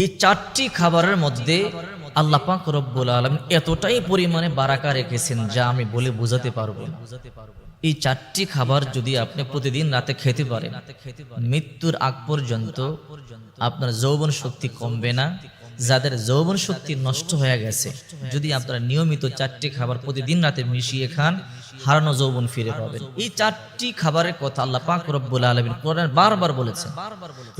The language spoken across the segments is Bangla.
এই চারটি খাবারের মধ্যে আল্লাহ পাক রব্বুল আলম এতটাই পরিমাণে বারাকা রেখেছেন যা আমি বলে বোঝাতে পারব এই চারটি খাবার যদি আপনি প্রতিদিন রাতে খেতে পারেন, মৃত্যুর আগ পর্যন্ত আপনার যৌবন শক্তি কমবে না। যাদের যৌবন শক্তি নষ্ট হয়ে গেছে, যদি আপনারা নিয়মিত চারটি খাবার প্রতিদিন রাতে মিশিয়ে খান হারানো যৌবন ফিরে পাবেন এই চারটি খাবারের কথা আল্লাহ পাক রব্বুল আলমিন কোরআন বারবার বলেছেন।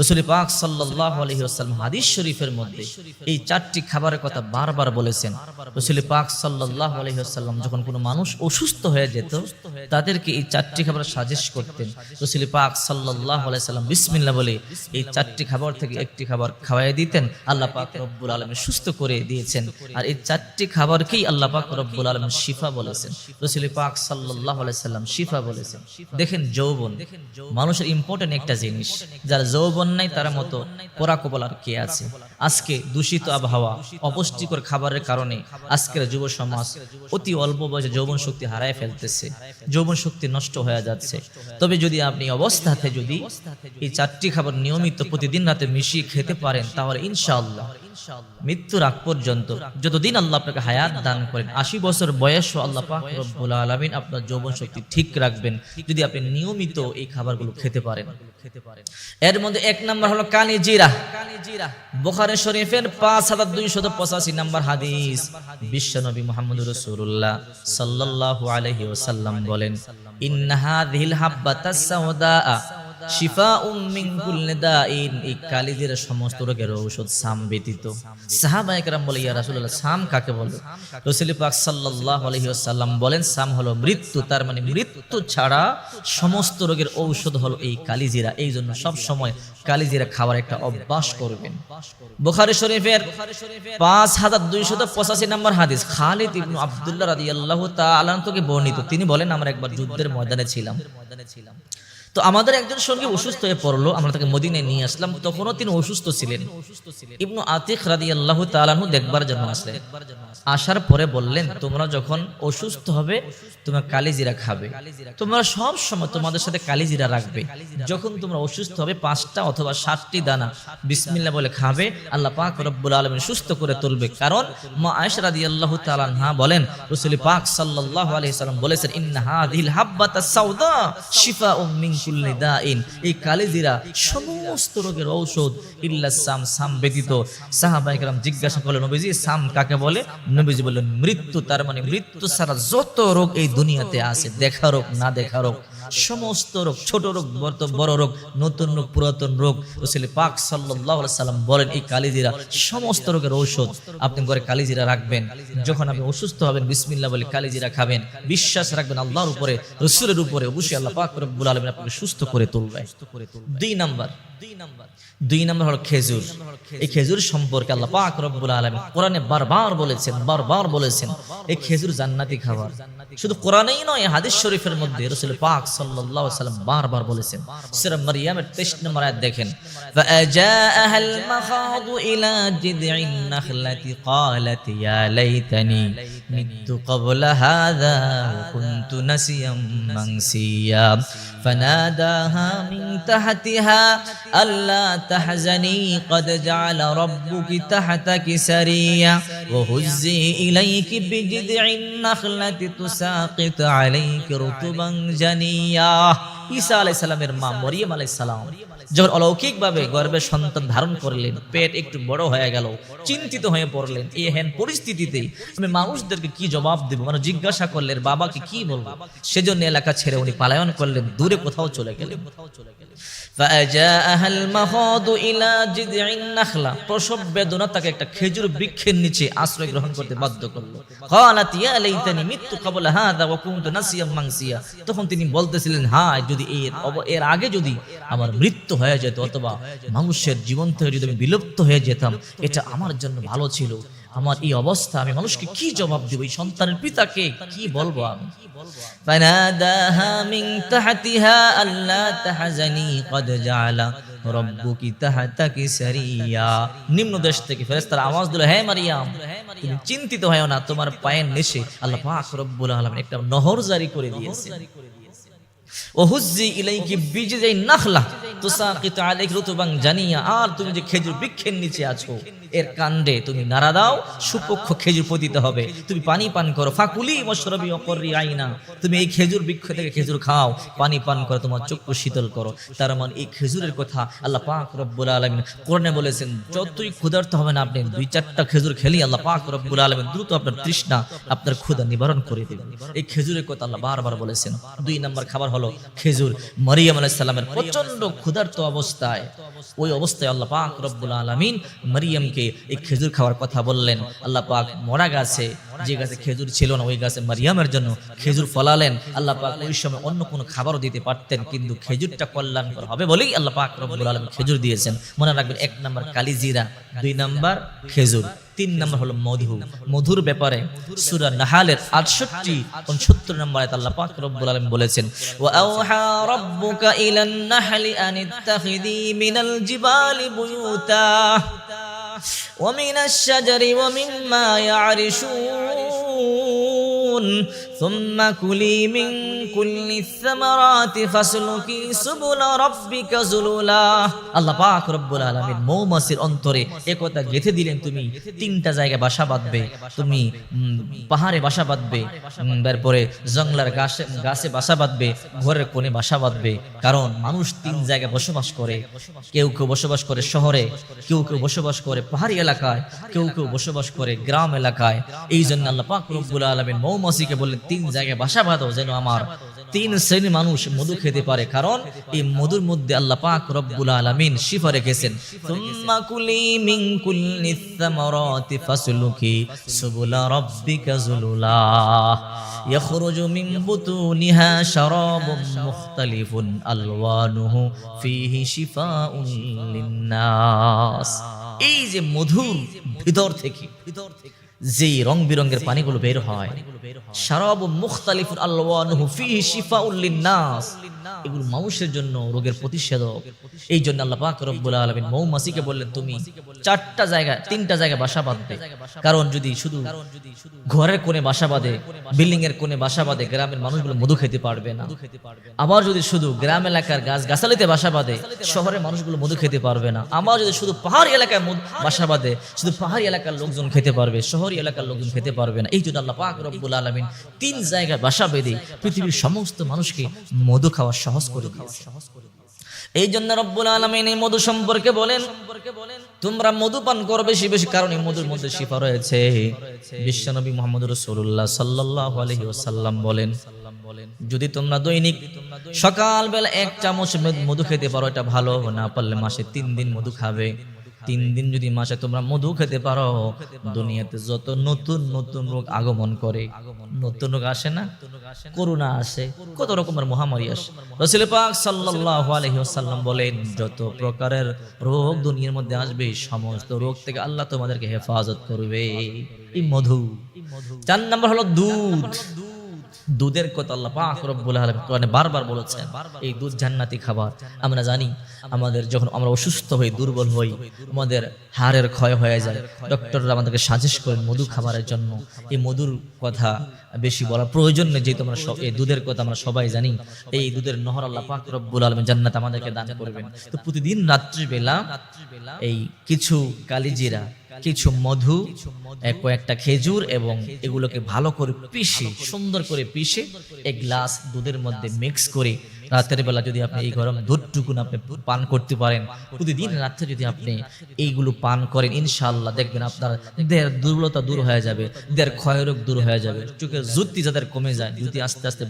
রসুল পাক সাল্লাহ আলহি আসাল্লাম হাদিস শরীফের মধ্যে এই চারটি খাবারের কথা বারবার বলেছেন। রসুল পাক সাল্লাহ আলহি আসাল্লাম যখন কোনো মানুষ অসুস্থ হয়ে যেত, তাদেরকে এই চারটি খাবার সাজেস্ট করতেন। রসুল পাক সাল্লাহ আলাইসাল্লাম বিসমিল্লা বলে এই চারটি খাবার থেকে একটি খাবার খাওয়াই দিতেন। আল্লাহ পাক রব্বুল আলমী সুস্থ করে দিয়েছেন। আর এই চারটি খাবারকেই আল্লাহ পাক রব্বুল আলম শিফা বলেছেন। রসুল পাক সাল্লাহ আলাইসাল্লাম শিফা বলেছেন দেখেন যৌবন। মানুষের ইম্পর্টেন্ট একটা জিনিস। যারা যৌবন নাই তার মতো পোড়া কবল আর কে আছে? আজকে দূষিত আবহাওয়া অপুষ্টিকর খাবারের কারণে আজকের যুব সমাজ অতি অল্প বয়সে যৌবন শক্তি হারায় ফেলতেছে। যৌবন শক্তি নষ্ট হয়ে যাচ্ছে। তবে যদি আপনি অবস্থাতে যদি এই চারটি খাবার নিয়মিত প্রতিদিন রাতে মিশিয়ে খেতে পারেন তাহলে ইনশাআল্লাহ মৃত্যুর আগ পর্যন্ত যতদিন আল্লাহ আপনাকে হায়াত দান করেন আশি বছর বয়সও আল্লাহ পাক রব্বুল আলমিন আপনার যৌবন শক্তি ঠিক রাখবেন যদি আপনি নিয়মিত এই খাবারগুলো খেতে পারেন। এর মধ্যে এক নাম্বার হলো কানি জিরা। বোখারে শরীফের পাঁচ হাজার দুইশত পঁচাশি নাম্বার হাদিস। বিশ্ব নবী মোহাম্মদ রসুল্লাহ সাল্লাহ আলহি বলেন ইন্নাহা দিল হাব্বাতা সাউদা শিফা উম্মিন কুল্লি দাইন এই সমস্ত রোগের ঔষধ সাম ব্যতীত। সাহাবা একরাম বলে ইয়া রাসূলুল্লাহ সাম কাকে বলে? রাসূল পাক সাল্লাল্লাহু আলাইহি ওয়াসাল্লাম বলেন সাম হলো মৃত্যু তার মানে মৃত্যু ছাড়া সমস্ত রোগের ঔষধ হলো এই কালিজিরা। এই জন্য সব সময় কালিজিরা খাওয়ার একটা অভ্যাস করবেন। বুখারী শরীফের পাঁচ হাজার দুইশত পঁচাশি নম্বর হাদিস খালিদ ইবনু আব্দুল্লাহ রাদিয়াল্লাহু তাআলা থেকে বর্ণিত। তিনি বলেন আমরা একবার যুদ্ধের ময়দানে ছিলাম ময়দানে ছিলাম। তো আমাদের একজন সঙ্গে অসুস্থ হয়ে পড়ল, আমরা তাকে মদিনায় নিয়ে আসলাম। তখনও তিনি অসুস্থ ছিলেন। ইবনু আতিক রাদি আল্লাহ তালাহু দেখবার জন্য আসলেন। আসার পরে বললেন, তোমরা যখন অসুস্থ হবে, তোমরা কালিজিরা খাবে। তোমরা সব সময় তোমাদের সাথে কালিজিরা রাখবে। যখন তোমরা অসুস্থ হবে, পাঁচটা অথবা সাতটি দানা বিসমিল্লা বলে খাবে। আল্লাহ পাক রব্বুল আলমিন সুস্থ করে তুলবে। কারণ মা আয়েশা রাদি আল্লাহ তালাহা বলেন, রসুল পাক সাল্লাহ আলহি সাল্লাম বলেছেন ইন্নাহা দিল হাব্বাতা সাউদা শিফা ও এই কালিজিরা সমস্ত রোগের ঔষধ ইল্লা সাম সাম ব্যতীত। সাহাবায়ে কেরাম জিজ্ঞাসা করলেন, নবীজি, সাম কাকে বলে? নবীজি বললেন, মৃত্যু তার মানে মৃত্যু ছাড়া যত রোগ এই দুনিয়াতে আছে, দেখা রোগ না দেখা রোগ। সমস্ত রোগ, ছোট রোগ, বড় রোগ নতুন রোগ, পুরাতন রোগ, রসুল পাক সাল্লাহ সাল্লাম বলেন, এই কালিজিরা সমস্ত রোগের ঔষধ আপনি ঘরে কালিজিরা রাখবেন। যখন আপনি অসুস্থ হবেন বিসমিল্লা বলে কালিজিরা খাবেন। বিশ্বাস রাখবেন আল্লাহর উপরে, রসুলের উপরে, অবশ্যই আল্লাহ পাক রব্বুল আলমিন আপনাকে সুস্থ করে তুলবে। দুই নাম্বার দুই নাম্বার হলো খেজুর। এই খেজুর সম্পর্কে আল্লাহ পাক রব্বুল আলামিন কোরআনে বারবার বলেছেন বারবার বলেছেন, এই খেজুর জান্নাতি খাবার। শুধু কোরআনেই নয়, হাদিস শরীফের মধ্যে রাসূল পাক সাল্লাল্লাহু আলাইহি সাল্লাম বারবার বলেছেন সূরা মারইয়ামের 23 নম্বর আয়াত দেখেন فأجاءها المخاض إلى جذع النخلة قالت يا ليتني مت قبل هذا وكنت نسيا منسيا فناداها من تحتها ألا تحزني قد جعل ربك تحتك سريا وهزي إليك بجذع النخلة تساقط عليك رطبا جنيا ঈসা আলাই সালামের মা মরিয়ম আলাই সালাম যখন অলৌকিক ভাবে গর্বের সন্তান ধারণ করলেন, পেট একটু বড় হয়ে গেল, চিন্তিত হয়ে পড়লেন, এই হেন পরিস্থিতিতে আমি মানুষদেরকে কি জবাব দেব? মানে জিজ্ঞাসা করলেন, বাবাকে কি বলব? সেজন্য এলাকা ছেড়ে উনি পালায়ন করলেন, দূরে কোথাও চলে গেলেন। কোথাও চলে গেলেন তখন তিনি বলতেছিলেন হ্যাঁ যদি এর আগে যদি আমার মৃত্যু হয়ে যেত অথবা মানুষের জীবন থেকে যদি আমি বিলুপ্ত হয়ে যেতাম এটা আমার জন্য ভালো ছিল আমার এই অবস্থা আমি মানুষকে কি জবাব দেব এই সন্তানের পিতাকে কি বলবো আমি فناداها من تحتها ألا تحزني قد جعل ربك تحتك سريا নিম্ন দেশ থেকে ফেরেশতারা আওয়াজ দিল হে মারিয়াম তুমি চিন্তিত হয়ো না তোমার পায়ের নিচে আল্লাহ পাক রব্বুল আলামিন একটা নহর জারি করে দিয়েছে আর তুমি যে খেজুর বৃক্ষের নিচে আছো। এর কাণ্ডে তুমি নাড়া দাও, সুপক্ষ খেজুর পতিতে হবে। তুমি পানি পান করো। ফাকুলি মশরবি অকরি আইনা। তুমি এই খেজুর বৃক্ষ থেকে খেজুর খাও। পানি পান করো, তোমার চক্ষু শীতল করো। তার মানে এই খেজুরের কথা আল্লাহ পাক রব্বুল আলামিন কোরআনে বলেছেন, যতই ক্ষুধার্ত হবেন আপনি, দুই চারটা খেজুর খেলেই আল্লাহ পাক রব্বুল আলামিন দ্রুত আপনার তৃষ্ণা, আপনার ক্ষুধা নিবারণ করে দেবেন। এই খেজুরের কথা আল্লাহ বারবার বলেছেন। দুই নম্বর খাবার হলো খেজুর। মারিয়াম আলাইহিস সালামের প্রচণ্ড ক্ষুধার্ত অবস্থায়, ওই অবস্থায় আল্লাহ পাক রব্বুল আলামিন মারিয়ামকে এই খেজুর খাওয়ার কথা বললেন। আল্লাহ পাক মরা গাছে, যে গাছে খেজুর ছিল না, ওই গাছে মারিয়ামের জন্য খেজুর ফলালেন। আল্লাহ পাক ওই সময় অন্য কোনো খাবারও দিতে পারতেন, কিন্তু খেজুরটা কল্যাণকর হবে বলেই আল্লাহ পাক রব্বুল আলামিন খেজুর দিয়েছেন। মনে রাখবেন, এক নম্বর কালিজিরা দুই নম্বর খেজুর, তিন নম্বর হলো মধু। মধুর ব্যাপারে সূরা নাহালের 68 উনসত্তর নম্বর আয়াত আল্লাহ পাক রব্বুল আলামিন বলেছেন ওয়া আওহা রাব্বুকা ইলান নাহলি আন মিনাল জিবালি বুয়ুতা। ومن الشجر ومما يعرشون. ثم كلي من كل الثمرات فاسلكي سبل ربك ذللا আল্লাহ পাক রব্বুল আলামিন মৌমাছির অন্তরে একথা গেথে দিলেন তুমি তিনটা জায়গায় বাসা বাঁধবে তুমি উম, পাহাড়ে বাসা বাঁধবে উম, তারপরে জঙ্গলার গাছে গাছে বাসা বাঁধবে ঘরের কোণে বাসা বাঁধবে কারণ মানুষ তিন জায়গায় বসবাস করে কেউ কেউ বসবাস করে শহরে কেউ কেউ বসবাস করে পাহাড়ি এলাকায় কেউ কেউ বসবাস করে গ্রাম এলাকায় এই জন্য আল্লাহ পাক রব্বুল আলামিন মৌমাছিকে বললেন, তিন জায়গায় বাসা বাঁধো যেন আমার তিন শ্রেণি মানুষ মধু খেতে পারে। কারণ এই মধুর মধ্যে আল্লাহ পাক রব্বুল আলামিন শিফা রেখেছেন, সুম্মা কুলি মিন কুল্লি সামারাতি ফাসলুকি সুবুলা রাব্বিকা যুলুলা মিন শারাবুম মুখতালিফুন আলওয়ানুহু শিফাউন এই যে মধুর ভিতর থেকে ভিতর থেকে যে রং বিরঙ্গের পানিগুলো বের হয় সারাব মুখতালিফুল আল্লাহ ফিহি উল্লিন লিন্নাস। এগুলো মানুষের জন্য রোগের প্রতিষেধক। এই জন্য আল্লাহ পাক রব্বুল আলামিন মৌমাছিকে বললেন, তুমি চারটা জায়গা তিনটা জায়গায় বাসা বাঁধবে। কারণ যদি শুধু ঘরের কোণে বাসা বাঁধে বিল্ডিং এর কোণে বাসা বাঁধে, গ্রামের মানুষগুলো মধু খেতে পারবে না। আবার যদি শুধু গ্রাম এলাকার গাছ গাছালিতে বাসা বাঁধে, শহরের মানুষগুলো মধু খেতে পারবে না। আবার যদি শুধু পাহাড়ি এলাকায় বাসা বাঁধে, শুধু পাহাড়ি এলাকার লোকজন খেতে পারবে, শহরি এলাকার লোকজন খেতে পারবে না। এই জন্য আল্লাহ পাক রব্বুল আলামিন তিন জায়গায় বাসা বেঁধে পৃথিবীর সমস্ত মানুষকে মধু খাওয়া সহজ করে দিয়েছে। এই জন্য রব্বুল আলমিন এই মধু সম্পর্কে বলেন তোমরা মধু পান করো বেশি বেশি কারণ এই মধুর মধ্যে শিফা রয়েছে। বিশ্বনবী মোহাম্মদ রসুল্লাহ সাল্লাহ আলহি ওসাল্লাম বলেন যদি তোমরা দৈনিক সকালবেলা এক চামচ মধু- মধু খেতে পারো এটা ভালো না পারলে মাসে তিন দিন মধু খাবে। তিন দিন যদি মাসে তোমরা মধু খেতে পারো দুনিয়াতে যত নতুন নতুন রোগ আগমন করে নতুন রোগ আসে না? করোনা আসে কত রকমের মহামারী আসে। রসুল পাক আলাইহি বলেন যত প্রকারের রোগ দুনিয়ার মধ্যে আসবে সমস্ত রোগ থেকে আল্লাহ তোমাদেরকে হেফাজত করবে। এই মধু। চার নম্বর হলো দুধ। দুধের কথা আল্লাহ পাক রব্বুল কোরআনে বারবার বলেছেন, এই দুধ জান্নাতি খাবার। আমরা জানি, আমাদের যখন আমরা অসুস্থ হই, দুর্বল হই, আমাদের হাড়ের ক্ষয় হয়ে যায়, ডক্টররা আমাদেরকে সাজেস্ট করেন মধু খাবারের জন্য। এই মধুর কথা বেশি বলার প্রয়োজন নেই, যেহেতু আমরা এই দুধের কথা আমরা সবাই জানি। এই দুধের নহর আল্লাহ পাক রব্বুল আলামিন জান্নাত আমাদেরকে দান করবেন। তো প্রতিদিন রাত্রিবেলা এই কিছু কালিজিরা কিছু মধু কয়েকটা খেজুর এবং এগুলোকে ভালো করে পিষে, সুন্দর করে পিষে এক গ্লাস দুধের মধ্যে মিক্স করে রাতের বেলা যদি আপনি এই গরম দুধটুকুন আপনি পান করতে পারেন, প্রতিদিন রাত্রে যদি আপনি এইগুলো পান করেন, ইনশাআল্লাহ দেখবেন আপনার দেহের দুর্বলতা দূর হয়ে যাবে, দেহের ক্ষয়রোগ দূর হয়ে যাবে, চোখের জুতি যাদের কমে যায় জুতি আস্তে আস্তে